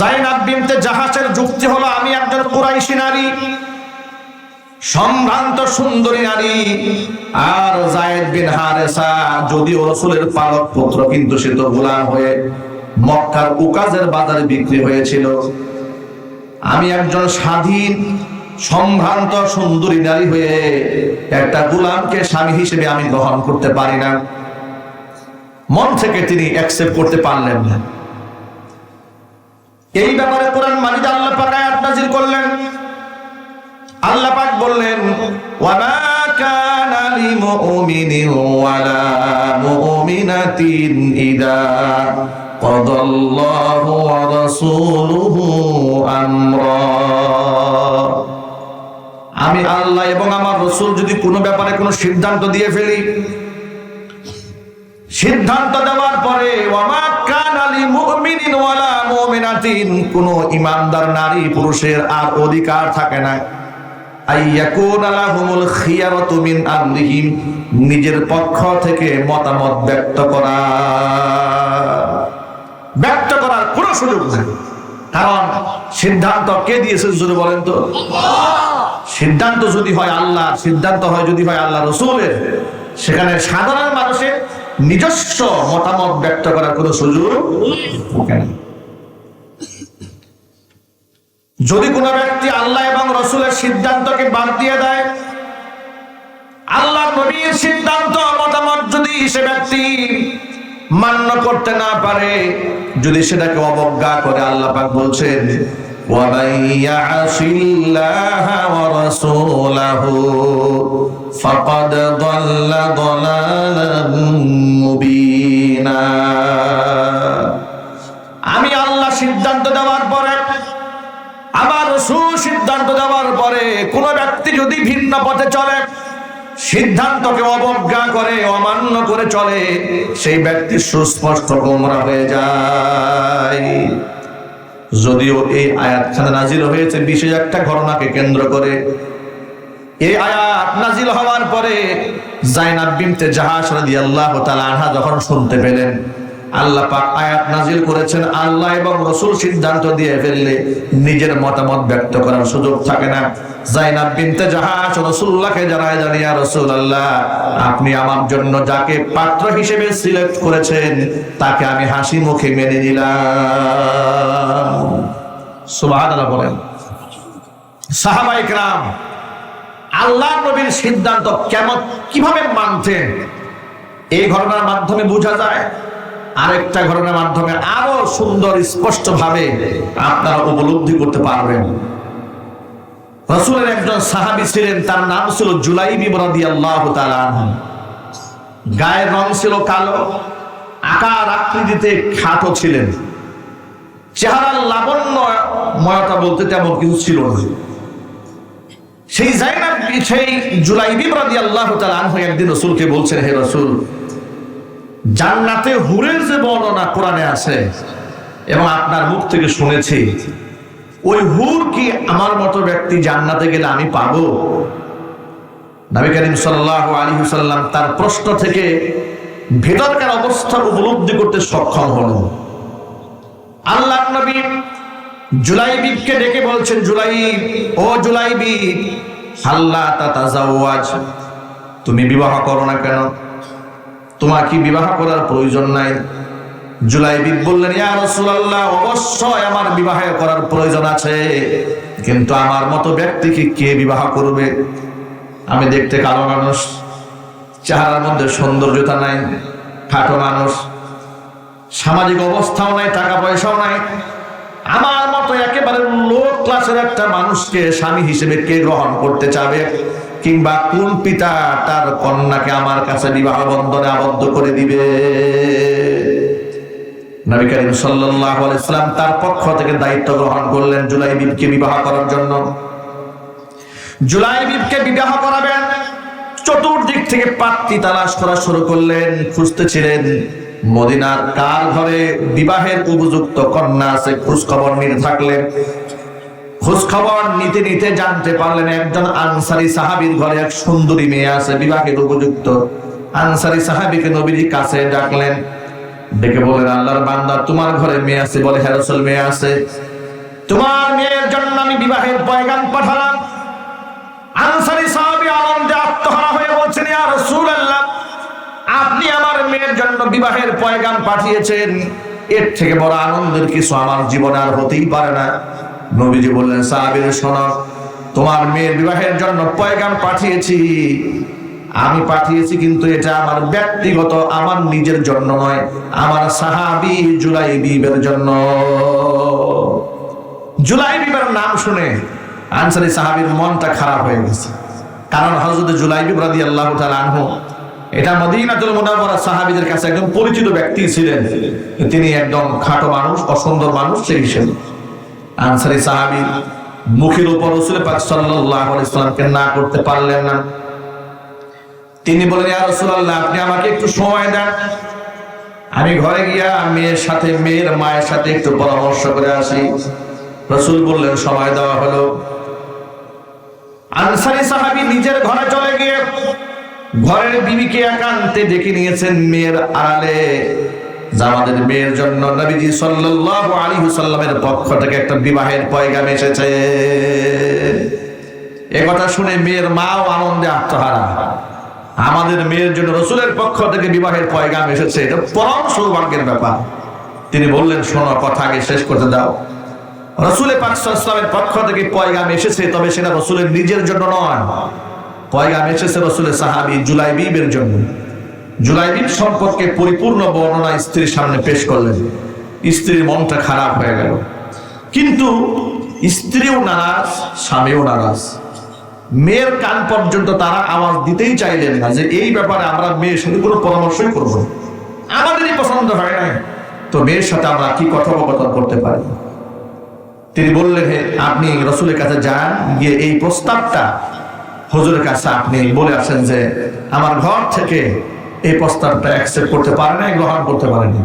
জাইনাব বিনতে জাহাজের যুক্তি হলো, আমি একজন কুরাইশি নারী, সম্ভ্রান্ত সুন্দরী নারী। আর জায়েদ বিন হারেসা যদিও রসুলের পালক পুত্র, কিন্তু সে তো গোলাম হয়ে মক্কার উকাজের বাজারে বিক্রি হয়েছিল। আমি একজন স্বাধীন, সম্ভ্রান্ত, সুন্দরী নারী হয়ে একটা গোলামকে স্বামী হিসেবে আমি গ্রহণ করতে পারি না। মন থেকে তিনি অ্যাকসেপ্ট করতে পারলেন না। এই ব্যাপারে কোরআন মাজিদ আল্লাহ পাক আয়াত নাযিল করলেন। আল্লাহ পাক বললেন, ওয়ামা কানা লিমুমিনিন ওয়ালা মুমিনাতিন ইদা কাদাল্লাহু ওয়া রাসূলুহু আমরা। আমি আল্লাহ এবং আমার রসুল যদি কোনো ব্যাপারে কোনো সিদ্ধান্ত দিয়ে ফেলি, সিদ্ধান্ত দেওয়ার পরে, ওয়ামা কোনো ইমানদার নারী পুরুষের আর অধিকার থাকে না। নিজের পক্ষ থেকে মতামত ব্যক্ত করা। ব্যক্ত করার কোনো সুযোগ নেই। কারণ সিদ্ধান্ত কে দিয়েছে যদি বলেন তো? সিদ্ধান্ত যদি হয় আল্লাহ সিদ্ধান্ত হয় যদি হয় আল্লাহ রসুলের, সেখানে সাধারণ মানুষের নিজস্ব মতামত ব্যক্ত করার কোনো সুযোগ যদি কোনো ব্যক্তি আল্লাহ এবং রসুলের সিদ্ধান্তকে বাদ দিয়ে দেয়, আল্লাহ নবীর সিদ্ধান্ত, মতামত যদি সে ব্যক্তি মান্য করতে না পারে, যদি সেটাকে অবজ্ঞা করে, আল্লাহ পাক বলছেন ومن يعص الله ورسوله فقد ضل ضلالا مبينا আমি আল্লাহ সিদ্ধান্ত দেওয়ার পরে আবার সুসিদ্ধান্ত দেওয়ার পরে কোন ব্যক্তি যদি ভিন্ন পথে চলে সিদ্ধান্তকে অবজ্ঞা করে অমান্য করে চলে সেই ব্যক্তি সুস্পষ্ট গোমরা হয়ে যায় যদিও এই আয়াতখানা নাজিল হয়েছে বিশেষ একটা ঘটনাকে কেন্দ্র করে। এই আয়াত নাজিল হওয়ার পরে জাইনাব বিনতে জাহাজ রাদিয়াল্লাহু তাআলা আনহা যখন শুনতে পেলেন, আল্লাহ পাক আয়াত নাজিল করেছেন, আল্লাহ এবং রসুল সিদ্ধান্ত দিয়ে ফেললে নিজের মতামত ব্যক্ত করার সুযোগ থাকে না। জাইনাব বিনতে জাহাজ রসুল্লাহকে জানায় জানিয়া রসুল্লাহ আপনি আমার জন্য যাকে পাত্র হিসেবে সিলেক্ট করেছেন, তাকে আমি হাসি মুখে মেনে নিলাম। বলেন। আল্লাহ নবীর সিদ্ধান্ত কেমন কীভাবে মানতেন? এই ঘটনার মাধ্যমে বোঝা যায়, আরেকটা ঘটনার মাধ্যমে আরও সুন্দর স্পষ্টভাবে আপনারা উপলব্ধি করতে পারবেন। রসুলের একজন সাহাবি ছিলেন, তার নাম ছিল জুলাইবি বরাদি আল্লাহ গায়ের রং ছিল কালো, আকার আকৃতিতে খাটো ছিলেন। চেহারার লাবণ্য ময়তা বলতে তেমন কিছু ছিল না। সেই জায়গার সেই জুলাইবি রাদি আল্লাহ আনহু একদিন রসুলকে বলছেন, হে রসুল, জান্নাতে হুরের যে বর্ণনা কোরআনে আছে এবং আপনার মুখ থেকে শুনেছি ওই হুর কি আমার মতো ব্যক্তি জান্নাতে গেলে আমি পাবো? নবী করিম সাল্লাহ আলী সাল্লাম তার প্রশ্ন থেকে ভেতরকার অবস্থা উপলব্ধি করতে সক্ষম হল। আল্লাহ নবী জুলাইবিবকে ডেকে বলছেন, জুলাইব, ও জুলাইবি হাল্লা তাতাজাওয়াজ, তুমি বিবাহ করো না কেন? তোমার কি বিবাহ করার প্রয়োজন নাই? জুলাইবিব বললেন, ইয়া রাসূলুল্লাহ, অবশ্যই আমার বিবাহ করার প্রয়োজন আছে। কিন্তু আমার মতো ব্যক্তিকে কে বিবাহ করবে? আমি দেখতে কালো মানুষ, চেহারার মধ্যে সৌন্দর্যতা নাই, খাটো মানুষ, সামাজিক অবস্থাও নাই, টাকা পয়সাও নাই। আমার মতো একেবারে লো ক্লাসের একটা মানুষকে স্বামী হিসেবে কে গ্রহণ করতে চাবে? কিংবা কোন পিতা তার কন্যাকে আমার কাছে বিবাহ বন্ধনে আবদ্ধ করে দিবে? নবী করিম সাল্লাল্লাহু আলাইহি সাল্লাম তার পক্ষ থেকে দায়িত্ব গ্রহণ করলেন জুলাইবিবকে বিবাহ করার জন্য। জুলাইবিবকে বিবাহ করাবেন, চতুর্দিক থেকে তালাশ করা শুরু করলেন, খুঁজতেছিলেন মদিনার কার ঘরে বিবাহের উপযুক্ত কন্যা আছে খোঁজ খবর নিয়ে থাকলেন। খোঁজ খবর নিতে নিতে জানতে পারলেন একজন আনসারি সাহাবীর ঘরে এক সুন্দরী মেয়ে আছে, বিবাহের উপযুক্ত। আনসারি সাহাবীকে নবীজি কাছে ডাকলেন ডেকে বলেন, আল্লাহর বান্দা, তোমার ঘরে মেয়ে আছে বলে হ্যাঁ মেয়ে আছে। তোমার মেয়ের জন্য আমি বিবাহের পয়গাম পাঠালাম। আনসারি সাহাবী আনন্দে আত্মহারা হয়ে বলছেন, ইয়া রাসূলুল্লাহ, আপনি আমার মেয়ের জন্য বিবাহের পয়গাম পাঠিয়েছেন। এর থেকে বড় আনন্দের কিছু আমার জীবনে আর হতেই পারে না। নবীজি বললেন, সাহাবীর শোনো, তোমার মেয়ের বিবাহের জন্য পয়গাম পাঠিয়েছি। আমি পাঠিয়েছি, কিন্তু এটা আমার ব্যক্তিগত, আমার নিজের জন্য নয়, আমার সাহাবী জুলাইবিবের জন্য। জুলাই বিবের নাম শুনে আনসারি সাহাবীর মনটা খারাপ হয়ে গেছে। কারণ হযরত জুলাইবিব রাদিয়াল্লাহু আল্লাহ আনহু, এটা মদিনাতুল মুনাওয়ারা সাহাবীদের কাছে একদম পরিচিত ব্যক্তি ছিলেন। তিনি একদম খাটো মানুষ, অসুন্দর মানুষ, সেই হিসেবে। আনসারি সাহাবী মুখের উপর রাসূল পাক সাল্লাল্লাহু আলাইহি সাল্লামকে না করতে পারলেন না। তিনি বলেন, ইয়া রাসূলুল্লাহ, আপনি আমাকে একটু সময় দেন। আমি ঘরে গিয়া মেয়ের সাথে, মেয়ের মায়ের সাথে একটু পরামর্শ করে আসি। রসুল বললেন, সময় দেওয়া হলো। আনসারি সাহাবী নিজের ঘরে চলে গিয়ে ঘরের বিবিকে একান্তে ডেকে নিয়েছেন মেয়ের আড়ালে। আমাদের মেয়ের জন্য নবীজি সাল্লাল্লাহু আলাইহি সাল্লামের পক্ষ থেকে একটা বিবাহের পয়গাম এসেছে। এ কথা শুনে মেয়ের মাও আনন্দে আত্মহারা আমাদের মেয়ের জন্য রসুলের পক্ষ থেকে বিবাহের পয়গাম এসেছে। এটা পরম সৌভাগ্যের ব্যাপার। তিনি বললেন, শোনো, কথা আগে শেষ করতে দাও। রসুলের পাকসামের পক্ষ থেকে পয়গাম এসেছে, তবে সেটা রসুলের নিজের জন্য নয়। পয়গাম এসেছে রসুলের সাহাবি জুলাইবিবের জন্য জুলাইবিব সম্পর্কে পরিপূর্ণ বর্ণনা স্ত্রীর সামনে পেশ করলেন। স্ত্রীর মনটা খারাপ হয়ে গেল। কিন্তু স্ত্রীও নারাজ, স্বামীও নারাজ। মেয়ের কান পর্যন্ত তারা আওয়াজ দিতেই চাইলেন না যে এই ব্যাপারে আমরা মেয়ের সাথে কোনো পরামর্শই করব আমাদেরই পছন্দ হয় না তো মেয়ের সাথে আমরা কি কথোপকথন করতে পারি? তিনি বললেন, হে, আপনি রসুলের কাছে যান, গিয়ে এই প্রস্তাবটা হুজুরের কাছে আপনি বলে আসেন যে, আমার ঘর থেকে এই প্রস্তাবটা অ্যাকসেপ্ট করতে পারে না গ্রহণ করতে পারেনি।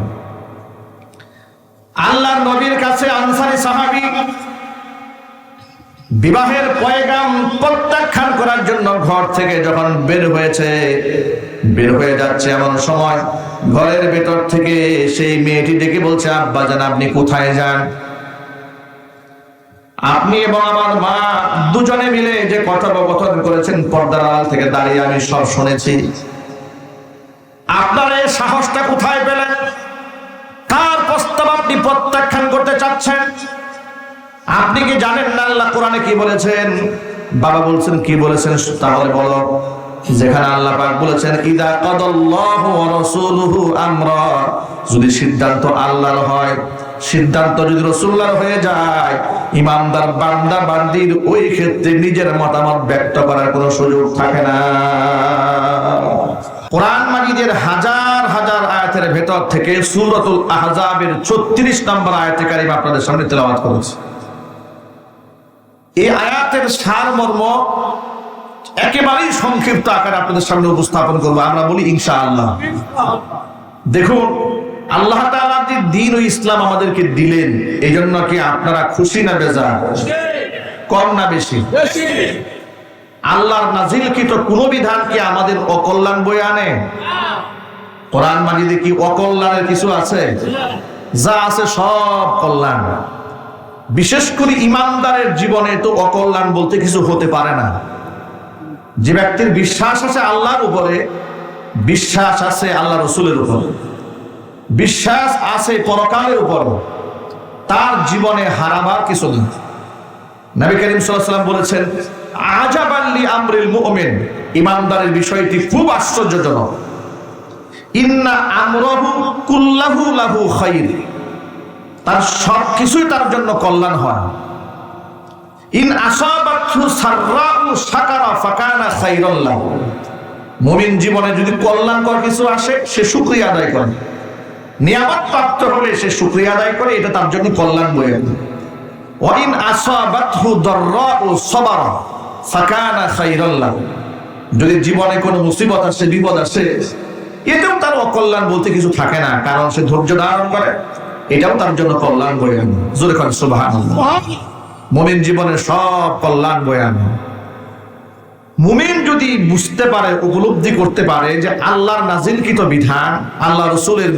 আল্লাহর নবীর কাছে আনসারি সাহাবী বিবাহের পয়গাম প্রত্যাখ্যান করার জন্য ঘর থেকে যখন বের হয়েছে, বের হয়ে যাচ্ছে এমন সময় ঘরের ভেতর থেকে সেই মেয়েটি ডেকে বলছে, আব্বা জান, আপনি কোথায় যান? আপনি এবং আমার মা দুজনে মিলে যে কথোপকথন করেছেন পর্দার আড়াল থেকে দাঁড়িয়ে আমি সব শুনেছি। আপনার এই সাহসটা কোথায় পেলেন? কার প্রস্তাব আপনি প্রত্যাখ্যান করতে চাচ্ছেন? আপনি কি জানেন না আল্লাহ কোরআনে কি বলেছেন? বাবা বলছেন, কি বলেছেন? তাহলে বলো, যেখানে আল্লাহ পাক বলেছেন, ইদা কাদাল্লাহু ওয়া রাসূলুহু আমরা। যদি সিদ্ধান্ত আল্লাহর হয়, সিদ্ধান্ত যদি রাসূলুল্লাহর হয়ে যায়, ইমানদার বান্দা বান্দির ওই ক্ষেত্রে নিজের মতামত ব্যক্ত করার কোনো সুযোগ থাকে না। কোরআন মাজিদের হাজার হাজার আয়াতের ভেতর থেকে সূরাতুল আহজাবের 36 নম্বর আয়াতে কারিমা আপনাদের সামনে তেলাওয়াত করেছি। এই আয়াতের সারমর্ম একেবারেই সংক্ষিপ্ত আকারে আপনাদের সামনে উপস্থাপন করব। আমরা বলি ইনশা আল্লাহ দেখুন, আল্লাহ যে দিন ও ইসলাম আমাদেরকে দিলেন এই জন্য কি আপনারা খুশি না বেজা কম না বেশি? আল্লাহর নাজিলকৃত কোন বিধান কি আমাদের অকল্যাণ বয়ে আনে? কোরআন মাজিদে কি অকল্যাণের কিছু আছে? যা আছে সব কল্যাণ। বিশেষ করে ইমানদারের জীবনে তো অকল্যাণ বলতে কিছু হতে পারে না। যে ব্যক্তির বিশ্বাস আছে আল্লাহর উপরে, বিশ্বাস আছে আল্লাহ রসুলের উপরে। বিশ্বাস আছে পরকালের উপরে। তার জীবনে হারাবার কিছু নেই। নবী করিম সাল্লাম বলেছেন আজাবাল্লি আমরিল মুমিন। ইমানদারের বিষয়টি খুব আশ্চর্যজনক। ইন্না আমরহু কুল্লাহু লাহু খাইর। তার সব কিছুই তার জন্য কল্যাণ হয়। ইন মুমিন জীবনে যদি কল্যাণকর কিছু আসে, সে শুকরিয়া আদায় করে। নিয়ামত প্রাপ্ত হলে সে শুকরিয়া আদায় করে, এটা তার জন্য কল্যাণ বয়ে আনে। ওয়াইন যদি জীবনে কোনো মুসিবত আসে, বিপদ আসে, এতেও তার অকল্যাণ বলতে কিছু থাকে না, কারণ সে ধৈর্য ধারণ করে। এটাও তার জন্য কল্যাণ বয়ে আনে জোরে সুবহানাল্লাহ। মুমিন জীবনের সব কল্যাণ বয়ে আনে মুমিন যদি বুঝতে পারে উপলব্ধি করতে পারে যে আল্লাহর নাজিলকৃত বিধান আল্লাহ রসুলের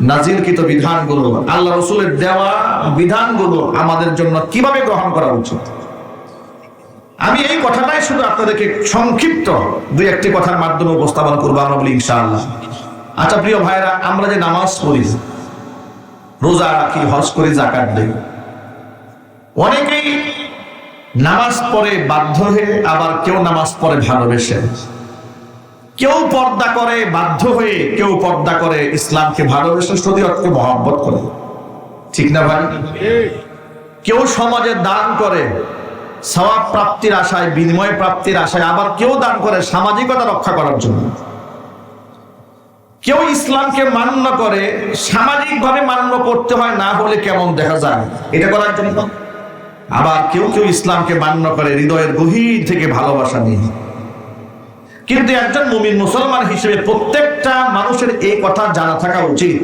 নাজিলকৃত বিধানগুলো আল্লাহ রসুলের দেওয়া বিধানগুলো আমাদের জন্য কীভাবে গ্রহণ করা উচিত? আমি এই কথাটাই শুধু আপনাদেরকে সংক্ষিপ্ত দুই একটি কথার মাধ্যমে উপস্থাপন করব আমরা বলি ইনশাআল্লাহ। আচ্ছা প্রিয় ভাইরা আমরা যে নামাজ পড়ি রোজা রাখি, হজ করি জাকাত দেই। অনেকেই নামাজ পড়ে বাধ্য হয়ে আবার কেউ নামাজ পড়ে ভালোবেসে। কেউ পর্দা করে বাধ্য হয়ে কেউ পর্দা করে ইসলামকে ভালোবেসে শরীয়তকে মহব্বত করে। ঠিক না ভাই? কেউ সমাজে দান করে, সওয়াব প্রাপ্তির আশায়, বিনিময় প্রাপ্তির আশায় আবার কেউ দান করে সামাজিকতা রক্ষা করার জন্য। কেউ ইসলামকে মান্য করে, সামাজিকভাবে মান্য করতে হয়, না হলে কেমন দেখা যায়? এটা করার জন্য। আবার কেউ কেউ ইসলামকে মান্য করে, হৃদয়ের গভীর থেকে ভালোবাসা নিয়ে। কিন্তু একজন মুমিন মুসলমান হিসেবে প্রত্যেকটা মানুষের এই কথা জানা থাকা উচিত।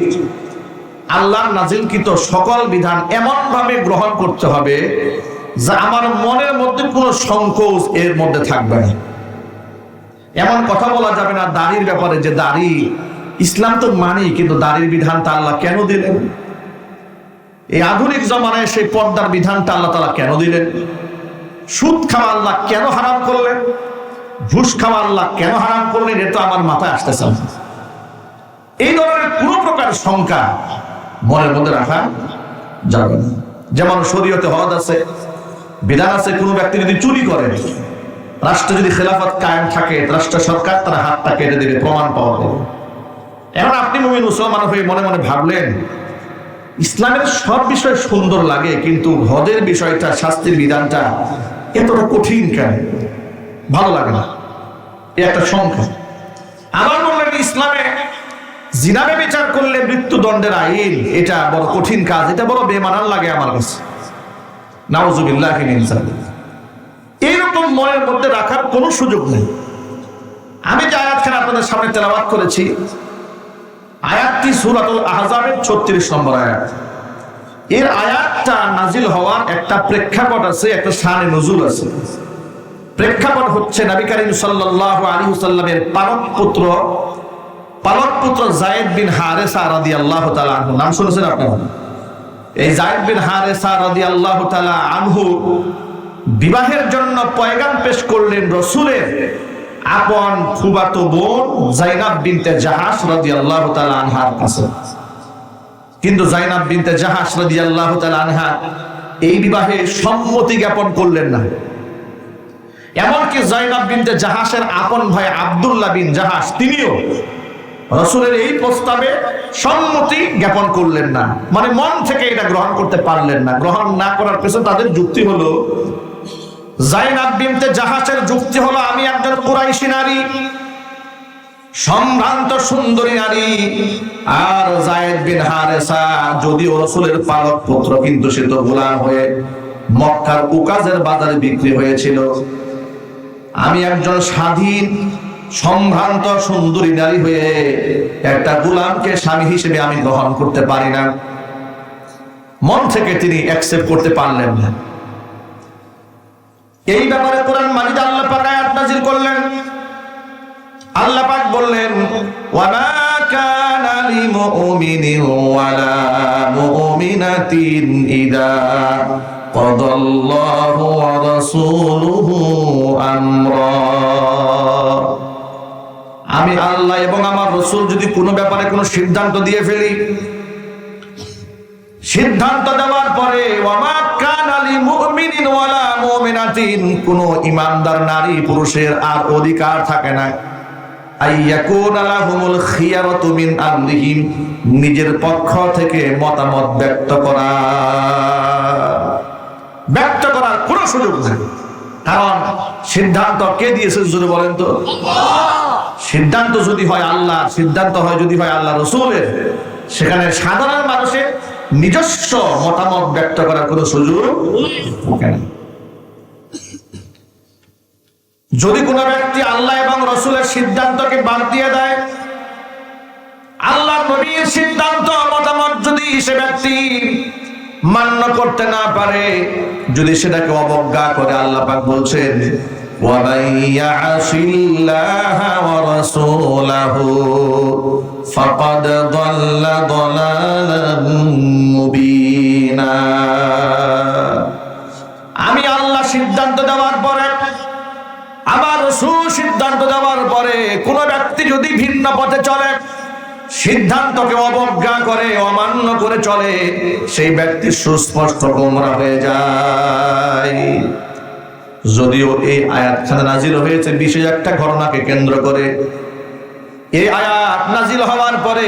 আল্লাহর নাজিলকৃত সকল বিধান এমন ভাবে গ্রহণ করতে হবে যা আমার মনের মধ্যে কোনো সংকোচ এর মধ্যে থাকবে না। এমন কথা বলা যাবে না, দাড়ির ব্যাপারে যে দাড়ি ইসলাম তো মানি কিন্তু দাড়ির বিধানটা আল্লাহ কেন দিলেন? এই আধুনিক জমানায় সেই পর্দার বিধানটা আল্লাহ তালা কেন দিলেন? সুদ খাওয়া আল্লাহ কেন হারাম করলেন? ঘুষ খাওয়া আল্লাহ কেন হারাম করলেন? এটা আমার মাথায় আসতেছে। না। এই ধরনের কোন প্রকার শঙ্কা মনের মধ্যে রাখা যাবে না। যেমন শরীয়তে হদ আছে, বিধান আছে, কোনো ব্যক্তি যদি চুরি করে, রাষ্ট্র যদি খেলাফত কায়েম থাকে রাষ্ট্র সরকার তার হাতটা কেটে দেবে, প্রমাণ পাওয়া যাবে। এখন আপনি মুমিন মুসলমান হয়ে মনে মনে ভাবলেন, ইসলামের সব বিষয় সুন্দর লাগে, কিন্তু হদের বিষয়টা, শাস্তির বিধানটা এতটা কঠিন কেন? ভালো লাগে না। এ একটা সংখ্যা। আমার বললেন, ইসলামে জিনাবে বিচার করলে মৃত্যুদণ্ডের আইন, এটা বড় কঠিন কাজ, এটা বড় বেমানান লাগে আমার কাছে। নাউজুবিল্লাহ এইরকম মনের মধ্যে রাখার কোনো সুযোগ নেই। আমি যে আয়াতখানে আপনাদের সামনে তেলাবাদ করেছি আয়াতটি সুরাতুল আহজাবের ছত্রিশ নম্বর আয়াত। এর আয়াতটা নাজিল হওয়ার একটা প্রেক্ষাপট আছে, একটা শানে নজুল আছে। প্রেক্ষাপট হচ্ছে নবী করিম সাল্লাল্লাহু আলাইহি সাল্লামের পালক পুত্র পালক পুত্র জায়েদ বিন হারেসা তাআলা আনহু। নাম শুনেছেন আপনারা এই জায়েদ বিন হারেসা রাদিয়াল্লাহু তাআলা আনহু বিবাহের জন্য পয়গাম পেশ করলেন রসুলের আপন ফুবাতো বোন জাইনাব বিনতে জাহাস রাদিয়াল্লাহু তাআলা আনহার কাছে কিন্তু জাইনাব বিনতে জাহাস রাদিয়াল্লাহু তাআলা আনহা এই বিবাহে সম্মতি জ্ঞাপন করলেন না। এমনকি জয়নাব বিনতে জাহাসের আপন ভাই আব্দুল্লাহ বিন জাহাস তিনিও রসুলের এই প্রস্তাবে সম্মতি জ্ঞাপন করলেন না। মানে মন থেকে এটা গ্রহণ করতে পারলেন না। গ্রহণ না করার পেছনে তাদের যুক্তি হলো জাইনাব বিনতে জাহাসের যুক্তি হলো, আমি একজন কুরাইশি নারী, সম্ভ্রান্ত সুন্দরী নারী। আর জায়েদ বিন হারেসা যদিও রসুলের পালক পুত্র, কিন্তু সে তো গোলাম হয়ে মক্কার উকাজের বাজারে বিক্রি হয়েছিল। আমি একজন স্বাধীন, সম্ভ্রান্ত, সুন্দরী নারী হয়ে একটা গোলামকে স্বামী হিসেবে আমি গ্রহণ করতে পারি না। মন থেকে তিনি অ্যাকসেপ্ট করতে পারলেন না। এই ব্যাপারে কোরআন মাজিদ আল্লাহ পাক আয়াত নাযিল করলেন। আল্লাহ পাক বললেন, ওয়ামা কানা লিমুমিনিন ওয়ালা মুমিনাতিন ইদা কদাল্লাহু ওয়া রাসূলুহু আমরা। আমি আল্লাহ এবং আমার রসুল যদি কোনো ব্যাপারে কোনো সিদ্ধান্ত দিয়ে ফেলি, সিদ্ধান্ত দেওয়ার পরে, ওয়ামা কানা লিমুমিনিন ওয়ালা মুমিনাতিন কোনো ইমানদার নারী পুরুষের আর অধিকার থাকে না। নিজের পক্ষ থেকে মতামত ব্যক্ত করা। ব্যক্ত করার কোনো সুযোগ নেই। কারণ সিদ্ধান্ত কে দিয়েছে যদি বলেন তো? সিদ্ধান্ত যদি হয় আল্লাহ সিদ্ধান্ত হয় যদি হয় আল্লাহ রসুলের সেখানে সাধারণ মানুষের নিজস্ব মতামত ব্যক্ত করার কোনো সুযোগ যদি কোনো ব্যক্তি আল্লাহ এবং রসুলের সিদ্ধান্তকে বাদ দিয়ে দেয় আল্লাহ নবীর সিদ্ধান্ত মতামত যদি সে ব্যক্তি মান্য করতে না পারে যদি সেটাকে অবজ্ঞা করে আল্লাহ পাক বলছেন ومن يعص الله ورسوله فقد ضل ضلالا مبينا আমি আল্লাহ সিদ্ধান্ত দেওয়ার পরে আমার সুসিদ্ধান্ত দেওয়ার পরে কোন ব্যক্তি যদি ভিন্ন পথে চলে, সিদ্ধান্তকে অবজ্ঞা করে, অমান্য করে চলে, সেই ব্যক্তি সুস্পষ্ট গোমরা হয়ে যায়। যদিও এই আয়াতখানা নাজিল হয়েছে, বিশেষ একটা ঘটনাকে কেন্দ্র করে। এই আয়াত নাজিল হওয়ার পরে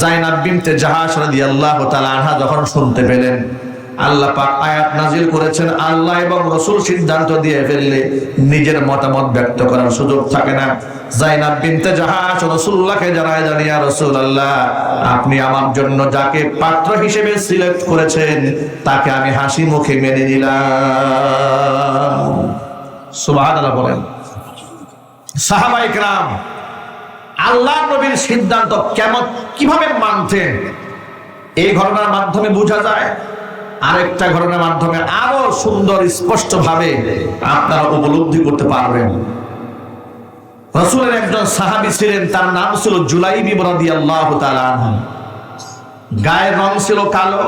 জাইনাব বিনতে জাহাজ রাদিয়াল্লাহু তাআলা আনহা যখন শুনতে পেলেন আল্লাহ আয়াত নাজিল করেছেন, আল্লাহ রসুল সিদ্ধান্ত দিয়ে ফেললে নিজের মতামত ব্যক্ত করার সুযোগ থাকে না। জাহাজ জানিয়া রসুল আল্লাহ আপনি আমার জন্য যাকে পাত্র হিসেবে সিলেক্ট করেছেন, তাকে আমি হাসি মুখে মেনে নিলাম। বলেন। সাহাবাইক রাম আল্লাহ নবীর সিদ্ধান্ত কেমন কীভাবে মানতেন? এই ঘটনার মাধ্যমে বোঝা যায় আরেকটা ঘটনার মাধ্যমে আরও সুন্দর স্পষ্ট ভাবে আপনারা উপলব্ধি করতে পারবেন। রসুলের একজন সাহাবি ছিলেন, তার নাম ছিল জুলাইবি বরাদি আল্লাহ গায়ের রং ছিল কালো,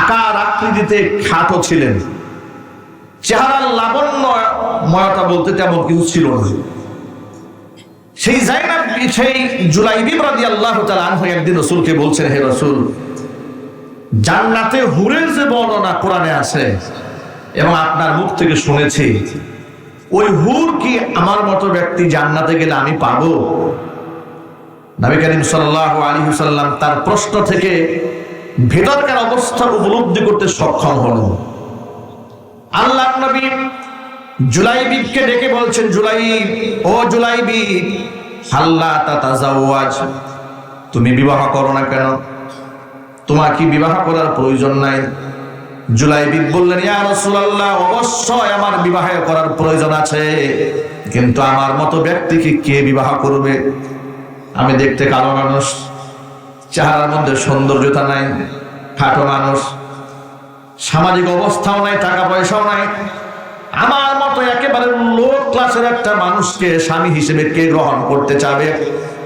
আকার আকৃতিতে খাটো ছিলেন। চেহারার লাবণ্য ময়তা বলতে তেমন কিছু ছিল না। সেই জাইনাব, সেই জুলাইবি রাদিয়াল্লাহু তাআলা আনহু একদিন রাসূলকে বলছেন, হে রাসূল জান্নাতে হুরের যে বর্ণনা কোরআনে আছে, এবং আপনার মুখ থেকে শুনেছি, ওই হুর কি আমার মতো ব্যক্তি জান্নাতে গেলে আমি পাব নবী করিম সাল্লাল্লাহু আলাইহি সাল্লাম তার প্রশ্ন থেকে ভেতরকার অবস্থা উপলব্ধি করতে সক্ষম হলেন আল্লাহ নবী জুলাইবিবকে ডেকে বলছেন, জুলাইব, ও জুলাইবিব হাল্লা তাতাজাওয়াজ, তুমি বিবাহ করো না কেন? তোমার কি বিবাহ করার প্রয়োজন নাই। জুলাইবিব বললেন অবশ্যই আমার বিবাহ করার প্রয়োজন আছে। কিন্তু আমার মতো ব্যক্তিকে কে বিবাহ করবে? আমি দেখতে কালো মানুষ, চেহারার মধ্যে সৌন্দর্যতা নাই, খাটো মানুষ, সামাজিক অবস্থাও নাই, টাকা পয়সাও নাই। আমার মতো একেবারে লো ক্লাসের একটা মানুষকে স্বামী হিসেবে কে গ্রহণ করতে চাবে?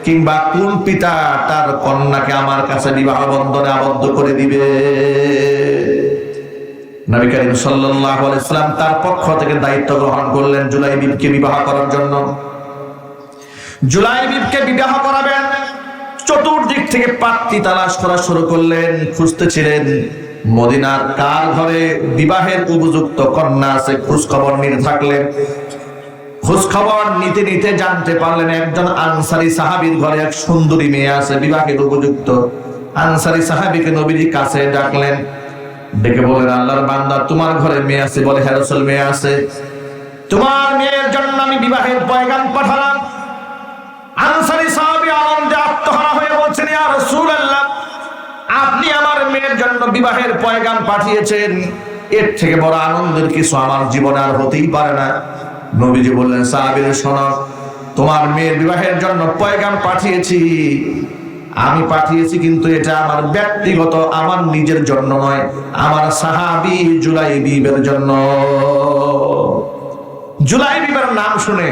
কিংবা কোন পিতা তার কন্যাকে আমার কাছে বিবাহ বন্ধনে আবদ্ধ করে দিবে? নবী করিম সাল্লাল্লাহু আলাইহি সাল্লাম তার পক্ষ থেকে দায়িত্ব গ্রহণ করলেন জুলাইবিবকে বিবাহ করার জন্য। জুলাইবিবকে বিবাহ করাবেন। চতুর্দিক থেকে পাত্রী তালাশ করা শুরু করলেন খুঁজতেছিলেন মদিনার কার ঘরে বিবাহের উপযুক্ত কন্যা আছে খোঁজ খবর নিতে থাকলেন খোঁজ খবর নিতে নিতে জানতে পারলেন একজন আনসারি সাহাবীর ঘরে এক সুন্দরী মেয়ে আছে, বিবাহের উপযুক্ত। আনসারি সাহাবীকে নবীর কাছে ডাকলেন, ডেকে বলেন আল্লাহর বান্দা, তোমার ঘরে মেয়ে আছে? বলে হ্যাঁ রাসূল, মেয়ে আছে। তোমার মেয়ের জন্য আমি বিবাহের পয়গাম পাঠালাম। আনসারি সাহাবী আনন্দে আত্মহারা হয়ে বলছেন, ইয়া রাসূলুল্লাহ আপনি আমার মেয়ের জন্য বিবাহের পয়গাম পাঠিয়েছেন, এর থেকে বড় আনন্দের কিছু আমার জীবনে আর হতেই পারে না। নবীজি বললেন, সাহাবীর শোনো, তোমার মেয়ের বিবাহের জন্য পয়গাম পাঠিয়েছি। আমি পাঠিয়েছি কিন্তু এটা আমার ব্যক্তিগত, আমার নিজের জন্য নয়, আমার সাহাবি জুলাই বিবের জন্য। জুলাই বিবের নাম শুনে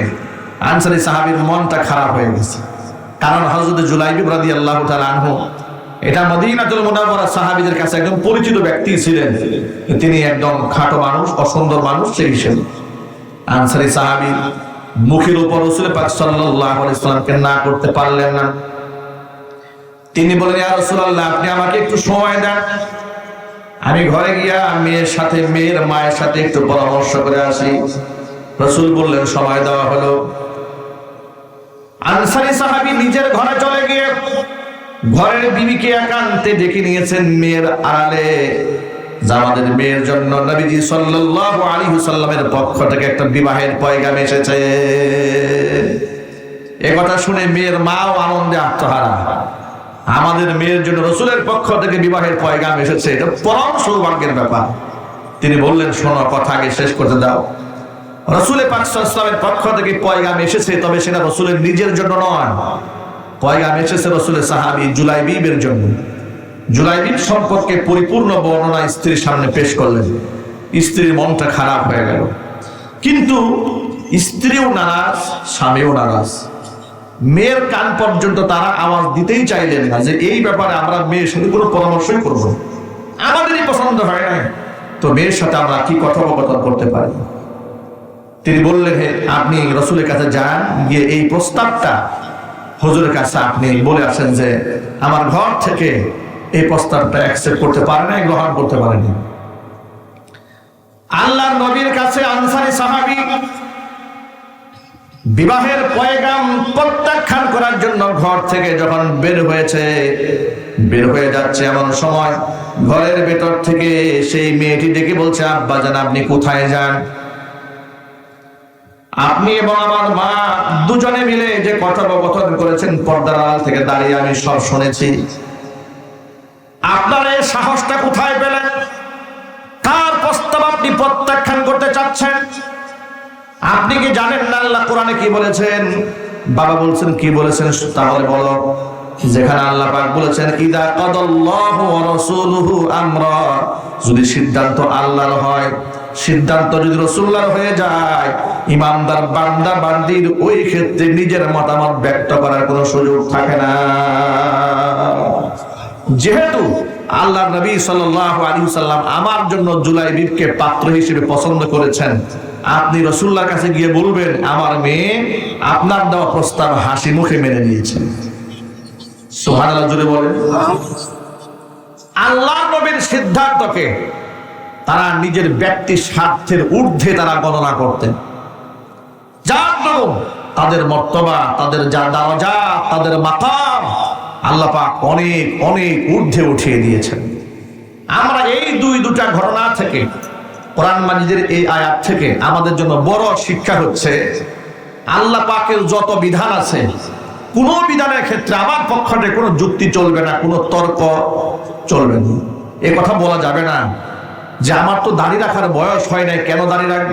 আনসারি সাহাবীর মনটা খারাপ হয়ে গেছে। কারণ হজরত জুলাই বিব রাদি আল্লাহ আনহু এটা মদিনাতুল মুনাওয়ারা সাহাবীদের কাছে একদম পরিচিত ব্যক্তি ছিলেন। তিনি একদম খাটো মানুষ, অসুন্দর মানুষ, সেই হিসেবে। আনসারি সাহাবী মুখের উপর রসুল পাক সাল্লাল্লাহু আলাইহি সাল্লামকে না করতে পারলেন না। তিনি বলেন ইয়া রাসূলুল্লাহ, আপনি আমাকে একটু সময় দেন। আমি ঘরে গিয়া মেয়ের সাথে, মেয়ের মায়ের সাথে একটু পরামর্শ করে আসি। রসুল বললেন, সময় দেওয়া হলো। আনসারি সাহাবী নিজের ঘরে চলে গিয়ে ঘরের বিবিকে একান্তে ডেকে নিয়েছেন মেয়ের আড়ালে। আমাদের মেয়ের জন্য নবীজি সাল্লাল্লাহু আলাইহি সাল্লামের পক্ষ থেকে একটা বিবাহের পয়গাম এসেছে। এ কথা শুনে মেয়ের মাও আনন্দে আত্মহারা। আমাদের মেয়ের জন্য রসুলের পক্ষ থেকে বিবাহের পয়গাম এসেছে। এটা পরম সৌভাগ্যের ব্যাপার। তিনি বললেন, শোনো, কথা আগে শেষ করতে দাও। রসুলের পাকসামের পক্ষ থেকে পয়গাম এসেছে, তবে সেটা রসুলের নিজের জন্য নয়। পয়গাম এসেছে রসুলের সাহাবি? জুলাই বিবের জন্য। জুলাই বিব সম্পর্কে পরিপূর্ণ বর্ণনা স্ত্রীর সামনে পেশ করলেন। স্ত্রীর মনটা খারাপ হয়ে গেল। কিন্তু স্ত্রীও নারাজ, স্বামীও নারাজ। মেয়ের কান পর্যন্ত তারা আওয়াজ দিতেই চাইলেন না যে এই ব্যাপারে আমরা মেয়ের সাথে কোনো পরামর্শই করব আমাদেরই পছন্দ হয় না তো মেয়ের সাথে আমরা কি কথোপকথন করতে পারি? তিনি বললেন, হে, আপনি রসুলের কাছে যান, গিয়ে এই প্রস্তাবটা হুজুরের কাছে আপনি বলে আসেন যে, আমার ঘর থেকে এই প্রস্তাবটা অ্যাকসেপ্ট করতে পারে না গ্রহণ করতে পারেনি আল্লাহর নবীর কাছে আনসারি সাহাবী বিবাহের পয়গাম প্রত্যাখ্যান করার জন্য ঘর থেকে যখন বের হয়েছে, বের হয়ে যাচ্ছে এমন সময় ঘরের ভেতর থেকে সেই মেয়েটি ডেকে বলছে, আব্বা জান, আপনি কোথায় যান? আপনি এবং আমার মা দুজনে মিলে যে কথোপকথন করেছেন, পর্দার থেকে দাঁড়িয়ে আমি সব শুনেছি। আপনার এই সাহসটা কোথায় পেলেন? কার প্রস্তাব আপনি প্রত্যাখ্যান করতে চাচ্ছেন? আপনি কি জানেন না আল্লাহ কোরআনে কি বলেছেন? বাবা বলছেন, কি বলেছেন তাহলে বলো। যেখানে আল্লাহ পাক বলেছেন, ইদা কাদাল্লাহু ওয়া রাসূলুহু আমরা। যদি সিদ্ধান্ত আল্লাহর হয় সিদ্ধান্ত যদি রাসূলুল্লাহর হয়ে যায় ইমানদার বান্দা বান্দির ওই ক্ষেত্রে নিজের মতামত ব্যক্ত করার কোনো সুযোগ থাকে না। যেহেতু আল্লাহ নবী সাল্লাম আমার জন্য জুলাই বিবকে পাত্র হিসেবে পছন্দ করেছেন আপনি রসুল্লার কাছে গিয়ে বলবেন আমার মেয়ে আপনার দেওয়া প্রস্তাব হাসি মুখে মেনে নিয়েছেন সুবহানাল্লাহ জুড়ে বলেন। আল্লাহ নবীর সিদ্ধান্তকে তারা নিজের ব্যক্তি স্বার্থের ঊর্ধ্বে তারা গণনা করতেন। যার দরুন তাদের মর্তবা, তাদের যা দরজা, তাদের মাকাম আল্লাহ পাক অনেক অনেক ঊর্ধ্বে উঠিয়ে দিয়েছেন। আমরা এই দুই দুটা ঘটনা থেকে, কোরআন মাজিদের এই আয়াত থেকে আমাদের জন্য বড় শিক্ষা হচ্ছে, আল্লাহ পাকের যত বিধান আছে, কোন বিধানের ক্ষেত্রে আমার পক্ষে কোনো যুক্তি চলবে না, কোনো তর্ক চলবে না। এ কথা বলা যাবে না। যে আমার তো দাড়ি রাখার বয়স হয় নাই, কেন দাড়ি রাখব?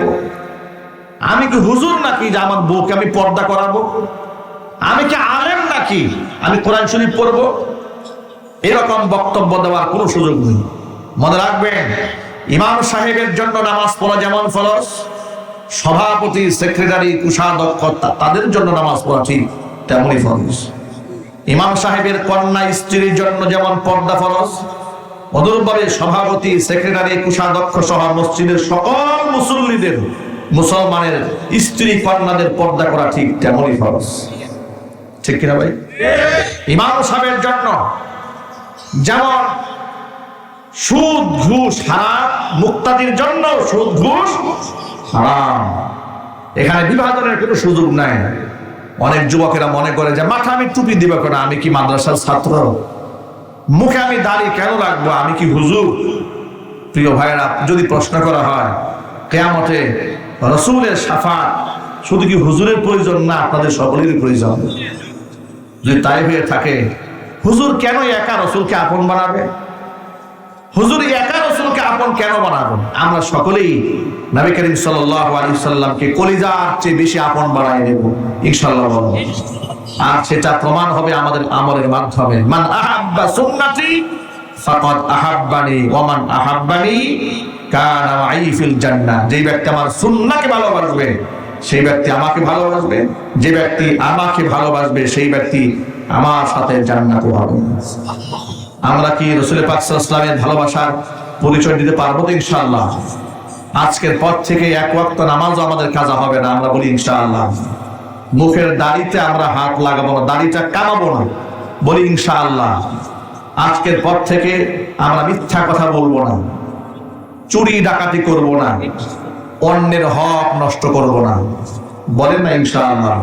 আমি কি হুজুর নাকি যে আমার বউকে আমি পর্দা করাবো? আমি কি আলেম নাকি? আমি কোরআন শরীফ পড়ব? এরকম বক্তব্য দেওয়ার কোনো সুযোগ নেই। মনে রাখবেন, ইমাম সাহেবের জন্য নামাজ পড়া যেমন ফরজ, সভাপতি, সেক্রেটারি কুষাধ্যক্ষ তাদের জন্য নামাজ পড়া ঠিক তেমনই ফরজ। ইমাম সাহেবের কন্যা স্ত্রীর জন্য যেমন পর্দা ফরজ অনুরূপভাবে সভাপতি, সেক্রেটারি, কুষাধ্যক্ষ সহ মসজিদের সকল মুসল্লিদের, মুসলমানের স্ত্রী কন্যাদের পর্দা করা ঠিক তেমনই ফরজ। ঠিক কিনা ভাই? ইমাম সাহেবের জন্য যেমন সুদ, ঘুষ হারাম, মুক্তাদির জন্য সুদ, ঘুষ হারাম। এখানে বিভাজনের কোনো সুযোগ নাই। অনেক যুবকেরা মনে করে যে, মাথা আমি টুপি দিব কেন? আমি কি মাদ্রাসার ছাত্র? মুখে আমি দাঁড়িয়ে কেন রাখব? আমি কি হুজুর? প্রিয় ভাইরা যদি প্রশ্ন করা হয়, কেয়ামতে রসুলের সাফা শুধু কি হুজুরের প্রয়োজন না, আপনাদের সকলেরই প্রয়োজন। যদি তাই হয়ে থাকে, হুজুর কেন একা রসুলকে আপন বানাবে? হুজুর একা রসুলকে আপন কেন বানাবেন? আমরা সকলেই নবী করিম সাল্লাল্লাহু আলাইহি সাল্লামকে কলিজার চেয়ে বেশি আপন বানাই নেব। ইনশাআল্লাহ বলব। আর সেটা প্রমাণ হবে আমাদের আমলের মাধ্যমে। মান আহাব্বা সুন্নতি, ফাকাদ আহাব্বানি ওয়া মান আহাব্বানি কানা মাই ফিল জান্নাহ। যেই ব্যক্তি আমার সুন্নাহকে ভালোবাসবে, সেই ব্যক্তি আমাকে ভালোবাসবে, যে ব্যক্তি আমাকে ভালোবাসবে, সেই ব্যক্তি আমার সাথে জান্নাতে হবে। আমরা কি রসুল পাক ইসলামের ভালোবাসার পরিচয় দিতে পারব তো ইনশাআল্লাহ? আজকের পর থেকে এক ওয়াক্ত নামাজও আমাদের কাজা হবে না, আমরা বলি ইনশাআল্লাহ। মুখের দাড়িতে আমরা হাত লাগাবো না, দাড়িটা কামাবো না, বলি ইনশাআল্লাহ। আজকের পর থেকে আমরা মিথ্যা কথা বলব না, চুরি ডাকাতি করব না, অন্যের হক নষ্ট করব না, বলেন না ইনশাআল্লাহ।